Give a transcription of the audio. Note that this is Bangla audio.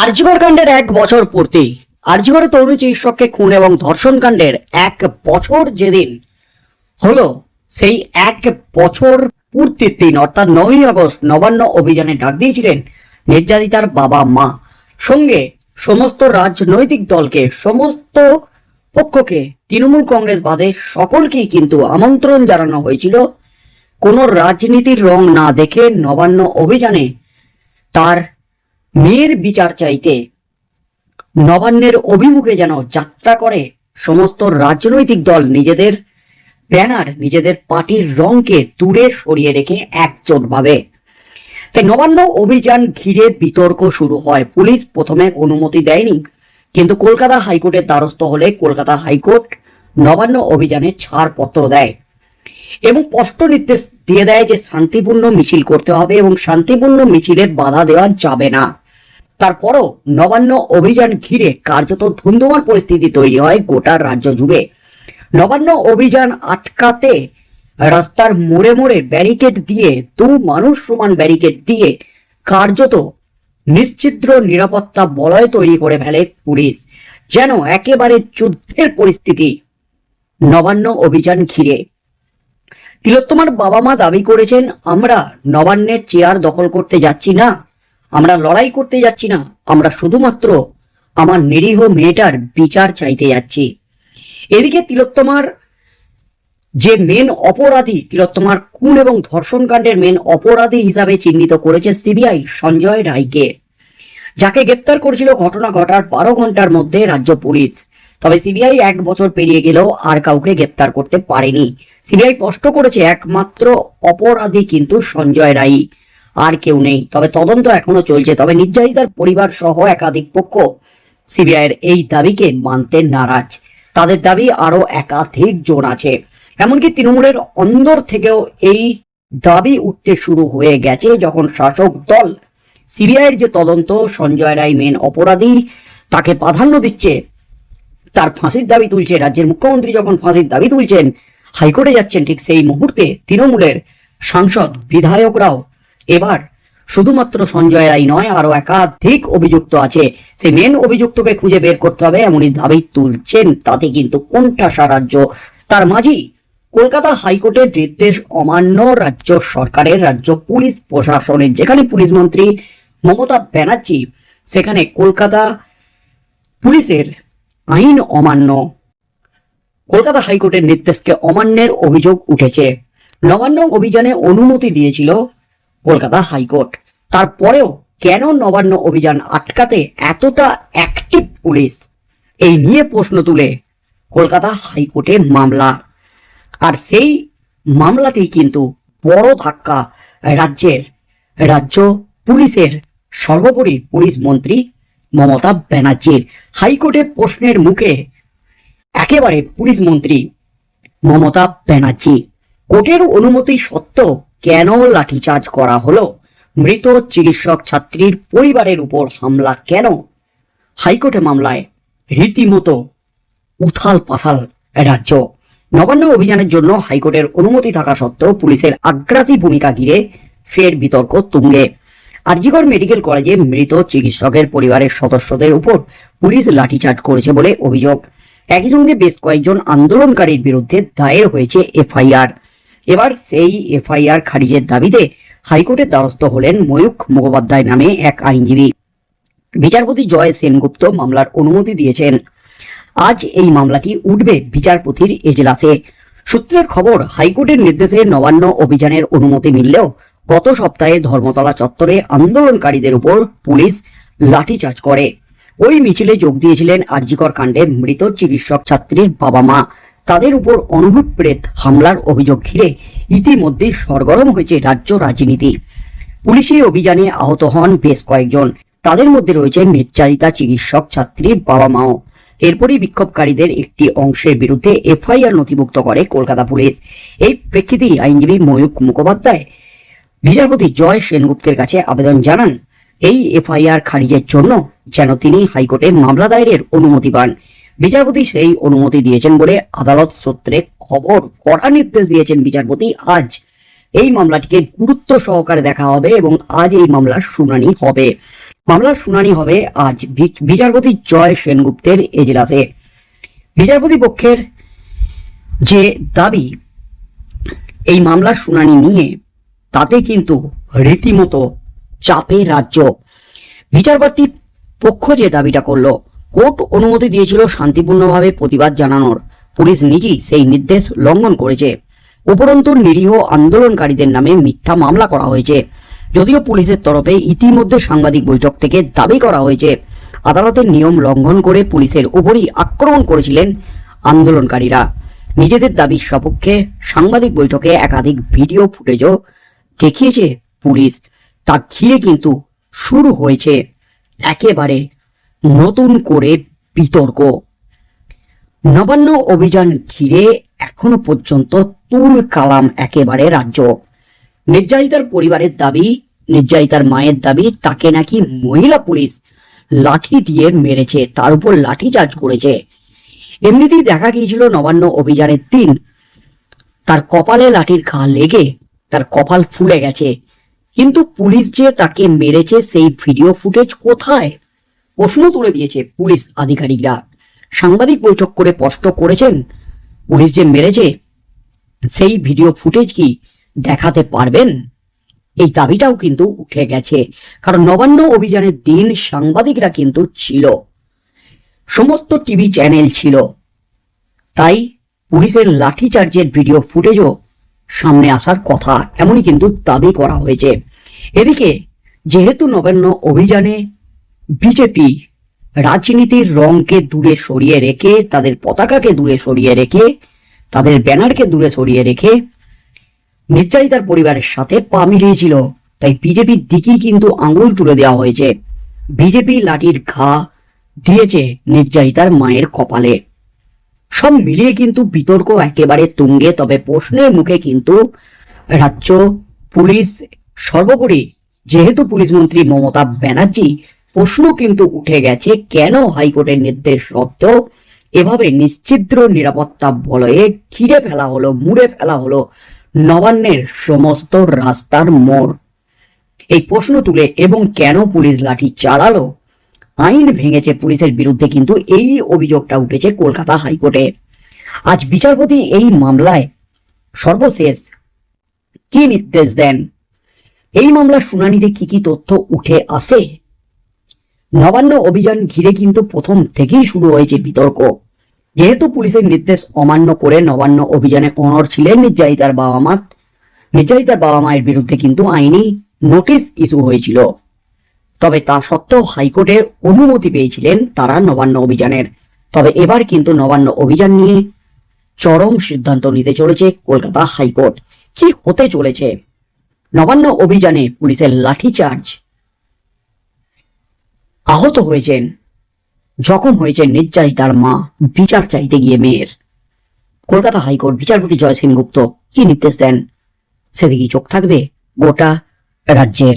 আরজিকর কাণ্ডের এক বছর পূর্তি। আরজিকরে তরুণ চিকিৎসককে খুন এবং ধর্ষণ কাণ্ডের এক বছর যেদিন হলো, সেই এক বছর পূর্তির দিন, অর্থাৎ নয়ই আগস্ট, নবান্ন অভিযানে ডাক দিয়েছিলেন নির্যাতিতার বাবা মা। সঙ্গে সমস্ত রাজনৈতিক দলকে, সমস্ত পক্ষকে তৃণমূল কংগ্রেস বাদে সকলকেই কিন্তু আমন্ত্রণ জানানো হয়েছিল। কোনো রাজনীতির রং না দেখে নবান্ন অভিযানে তার মেয়ের বিচার চাইতে নবান্নের অভিমুখে যেন যাত্রা করে সমস্ত রাজনৈতিক দল নিজেদের ব্যানার, নিজেদের পার্টির রংকে দূরে সরিয়ে রেখে একজোট ভাবে। তাই নবান্ন অভিযান ঘিরে বিতর্ক শুরু হয়। পুলিশ প্রথমে অনুমতি দেয়নি, কিন্তু কলকাতা হাইকোর্টের দ্বারস্থ হলে কলকাতা হাইকোর্ট নবান্ন অভিযানে ছাড়পত্র দেয় এবং স্পষ্ট নির্দেশ দিয়ে দেয় যে শান্তিপূর্ণ মিছিল করতে হবে এবং শান্তিপূর্ণ মিছিলে বাধা দেওয়া যাবে না। তারপরও নবান্ন অভিযান ঘিরে কার্যত ধুন্ধুমার পরিস্থিতি তৈরি হয় গোটা রাজ্য জুড়ে। নবান্ন অভিযান আটকাতে রাস্তার মোড়ে মোড়ে ব্যারিকেড দিয়ে, দু মানুষ সমান ব্যারিকেড দিয়ে কার্যত নিশ্চিদ্র নিরাপত্তা বলয় তৈরি করে ফেলে পুলিশ। যেন একেবারে যুদ্ধের পরিস্থিতি নবান্ন অভিযান ঘিরে। তিলোত্তমার বাবা মা দাবি করেছেন, আমরা নবান্নের চেয়ার দখল করতে যাচ্ছি না আমরা লড়াই করতে যাচ্ছি না, আমরা শুধুমাত্র আমার নিরীহ মেয়েটার বিচার চাইতে যাচ্ছি। এদিকে তিলোত্তমার যে মেন অপরাধী, তিলোত্তমার খুন এবং ধর্ষণ কাণ্ডের মেন অপরাধী হিসাবে চিহ্নিত করেছে সিবিআই সঞ্জয় রায়কে, যাকে গ্রেপ্তার করেছিল ঘটনা ঘটার বারো ঘণ্টার মধ্যে রাজ্য পুলিশ। তবে সিবিআই এক বছর পেরিয়ে গেলেও আর কাউকে গ্রেপ্তার করতে পারেনি। সিবিআই স্পষ্ট করেছে, একমাত্র অপরাধী কিন্তু সঞ্জয় রায়। আর কেউ নেই। তবে তদন্ত এখনও চলছে। তবে নির্যাতিতার পরিবার সহ একাধিক পক্ষ সিবিআইয়ের এই দাবিকে মানতে নারাজ। তাদের দাবি আরও একাধিক জন আছে। এমনকি তৃণমূলের অন্দর থেকেও এই দাবি উঠতে শুরু হয়ে গেছে যখন শাসক দল সিবিআইয়ের যে তদন্ত, সঞ্জয় রায় মেন অপরাধী, তাকে প্রাধান্য দিচ্ছে, তার ফাঁসির দাবি তুলছে। রাজ্যের মুখ্যমন্ত্রী যখন ফাঁসির দাবি তুলছেন, হাইকোর্টে যাচ্ছেন, ঠিক সেই মুহূর্তে তৃণমূলের সাংসদ, বিধায়করাও এবার, শুধুমাত্র সঞ্জয় রায় নয় আরও একাধিক অভিযুক্ত আছে। সেই মেন অভিযুক্তকে খুঁজে বের করতে হবে, এমনই দাবি তুলছেন তাতে কিন্তু কোনটা রাজ্য তার মাঝেই কলকাতা হাইকোর্টের নির্দেশ অমান্য রাজ্য সরকারের, রাজ্য পুলিশ প্রশাসনের, যেখানে পুলিশ মন্ত্রী মমতা ব্যানার্জি, সেখানে কলকাতা পুলিশের আইন অমান্য। কলকাতা হাইকোর্টের নির্দেশকে অমান্যের অভিযোগ উঠেছে। নবান্ন অভিযানে অনুমতি দিয়েছিল কলকাতা হাইকোর্ট। তারপরেও কেন নবান্ন অভিযান আটকাতে এতটা অ্যাক্টিভ পুলিশ এই নিয়ে প্রশ্ন তুলে কলকাতা হাইকোর্টে মামলা। আর সেই মামলাতেই কিন্তু বড় ধাক্কা রাজ্যের, রাজ্য পুলিশের, সর্বোপরি পুলিশ মন্ত্রী মমতা ব্যানার্জির। হাইকোর্টের প্রশ্নের মুখে একেবারে পুলিশ মন্ত্রী মমতা ব্যানার্জি। কোর্টের অনুমতি সত্ত্বেও কেন লাঠিচার্জ করা হলো? মৃত চিকিৎসক ছাত্রীর পরিবারের উপর হামলা কেন? হাইকোর্টে মামলায় রীতিমতো উথাল পাথাল রাজ্য। নবান্ন অভিযানের জন্য হাইকোর্টের অনুমতি থাকা সত্ত্বেও পুলিশের আগ্রাসী ভূমিকা ঘিরে ফের বিতর্ক তুঙ্গে। আরজিগর মেডিকেল কলেজে মৃত চিকিৎসকের পরিবারের সদস্যদের উপর পুলিশ লাঠিচার্জ করেছে বলে অভিযোগ। একই সঙ্গে বেশ কয়েকজন আন্দোলনকারীর বিরুদ্ধে দায়ের হয়েছে এফআইআর। এবার সেই এফআইআর খারিজের দাবিতে হাইকোর্টের দ্বারস্থ হলেন ময়ূখ মুখোপাধ্যায় নামে এক আইনজীবী। বিচারপতি জয় সেনগুপ্ত মামলার অনুমতি দিয়েছেন। আজ এই মামলাটি উঠবে বিচারপতির এজলাসে। সূত্রের খবর, হাইকোর্টের নির্দেশে নবান্ন অভিযানের অনুমতি মিললেও গত সপ্তাহে ধর্মতলা চত্বরে আন্দোলনকারীদের উপর পুলিশ লাঠিচার্জ করে। ওই মিছিলে যোগ দিয়েছিলেন আরজিকর কাণ্ডে মৃত চিকিৎসক ছাত্রীর বাবা মা। তাদের উপর অনুভূত প্রেত হামলার অভিযোগ ঘিরে ইতিমধ্যেই সরগরম হয়েছে রাজ্য রাজনীতি। পুলিশি অভিযানে আহত হন বেশ কয়েকজন। তাদের মধ্যে রয়েছে নির্যাতিতা চিকিৎসক ছাত্রীর বাবা মাও। এরপরই বিক্ষোভকারীদের একটি অংশের বিরুদ্ধে এফআইআর নথিভুক্ত করে কলকাতা পুলিশ। এই প্রেক্ষিতেই আইনজীবী ময়ূক মুখোপাধ্যায়, বিচারপতি জয় সেনগুপ্তের কাছে আবেদন জানান, এই এফআইআর খারিজের জন্য যেন তিনি হাইকোর্টে মামলা দায়েরের অনুমতি পান। বিচারপতি সেই অনুমতি দিয়েছেন বলে আদালত সূত্রে খবর কড়া নির্দেশ দিয়েছেন বিচারপতি। আজ এই মামলাটিকে গুরুত্ব সহকারে দেখা হবে এবং আজ এই মামলার শুনানি হবে। মামলার শুনানি হবে আজ বিচারপতি জয় সেনগুপ্তের এজলাসে। বিচারপতি পক্ষের যে দাবি, এই মামলার শুনানি নিয়ে তাতে কিন্তু রীতিমতো চাপে রাজ্য। বিচারপতি পক্ষ যে দাবিটা করল কোর্ট অনুমতি দিয়েছিল শান্তিপূর্ণভাবে প্রতিবাদ জানানোর। পুলিশ নিজেই সেই নির্দেশ লঙ্ঘন করেছে। উপরন্তু নিরীহ আন্দোলনকারীদের নামে মিথ্যা মামলা করা হয়েছে। যদিও পুলিশের তরফে ইতিমধ্যে সাংবাদিক বৈঠক থেকে দাবি করা হয়েছে। আদালতের নিয়ম লঙ্ঘন করে পুলিশের উপরই আক্রমণ করেছিলেন আন্দোলনকারীরা। নিজেদের দাবির সপক্ষে সাংবাদিক বৈঠকে একাধিক ভিডিও ফুটেজও দেখিয়েছে পুলিশ। তা ঘিরে কিন্তু শুরু হয়েছে। একেবারে নতুন করে বিতর্ক। নবান্ন অভিযান ঘিরে এখনও পর্যন্ত তুল কালাম একেবারে রাজ্য। নির্যাতিতার পরিবারের দাবি, নির্যাতিতার মায়ের দাবি, তাকে নাকি মহিলা পুলিশ লাঠি দিয়ে মেরেছে, তার উপর লাঠি চার্জ করেছে। এমনিতেই দেখা গিয়েছিল নবান্ন অভিযানের দিন। তার কপালে লাঠির ঘা লেগে, তার কপাল ফুলে গেছে। কিন্তু পুলিশ যে তাকে মেরেছে, সেই ভিডিও ফুটেজ কোথায়? প্রশ্ন তুলে দিয়েছে পুলিশ আধিকারিকরা। সাংবাদিক বৈঠক করে স্পষ্ট করেছেন, পুলিশ যে মেরেছে, সেই ভিডিও ফুটেজ কি দেখাতে পারবেন? এই দাবিটাও কিন্তু উঠে গেছে, কারণ নবান্ন অভিযানের দিন সাংবাদিকরা কিন্তু ছিল। সমস্ত টিভি চ্যানেল ছিল। তাই পুলিশের লাঠিচার্জের ভিডিও ফুটেজও সামনে আসার কথা, এমনই কিন্তু দাবি করা হয়েছে। এদিকে, যেহেতু নবান্ন অভিযানে বিজেপি রাজনীতির রংকে দূরে সরিয়ে রেখে, তাদের পতাকাকে দূরে সরিয়ে রেখে, তাদের ব্যানারকে দূরে সরিয়ে রেখে নির্যাতিতার পরিবারের সাথে পা মিলিয়েছিল। তাই বিজেপির দিকেই কিন্তু আঙুল তুলে দেওয়া হয়েছে। বিজেপি লাঠির ঘা দিয়েছে নির্যাতিতার মায়ের কপালে। সব মিলিয়ে কিন্তু বিতর্ক একেবারে তুঙ্গে, তবে প্রশ্নের মুখে কিন্তু রাজ্য, পুলিশ, সর্বোপরি যেহেতু পুলিশ মন্ত্রী মমতা ব্যানার্জি প্রশ্ন কিন্তু উঠে গেছে, কেন হাইকোর্টের নির্দেশ সত্ত্বেও এভাবে নিশ্চিদ্র নিরাপত্তা বলয়ে ঘিরে ফেলা হলো, মুড়ে ফেলা হলো নবান্নের সমস্ত রাস্তার মোড়। এই প্রশ্ন তুলে এবং কেন পুলিশ লাঠি চালালো? আইন ভেঙেছে পুলিশের বিরুদ্ধে কিন্তু এই অভিযোগটা উঠেছে কলকাতা হাইকোর্টে। আজ বিচারপতি এই মামলায় সর্বশেষ কি নির্দেশ দেন? এই মামলার শুনানিতে কি কি তথ্য উঠে আসে? নবান্ন অভিযান ঘিরে কিন্তু প্রথম থেকেই শুরু হয়েছে বিতর্ক। যেহেতু পুলিশের নির্দেশ অমান্য করে নবান্ন অভিযানে অনড় ছিলেন নির্যাতিতার বাবা মা নির্যাতিতার বাবা মায়ের বিরুদ্ধে কিন্তু আইনি নোটিশ ইস্যু হয়েছিল। তবে তা সত্ত্বেও হাইকোর্টের অনুমতি পেয়েছিলেন তারা নবান্ন অভিযানের। তবে এবার কিন্তু নবান্ন অভিযান নিয়ে চরম সিদ্ধান্ত নিতে চলেছে কলকাতা হাইকোর্ট। কি হতে চলেছে? নবান্ন অভিযানে পুলিশের লাঠিচার্জ আহত হয়েছেন। জখম হয়েছেন নির্যাতিতার মা, বিচার চাইতে গিয়ে মেয়ের। কলকাতা হাইকোর্ট বিচারপতি জয় সেনগুপ্ত কি নির্দেশ দেন? সেদিকে চোখ থাকবে গোটা রাজ্যের।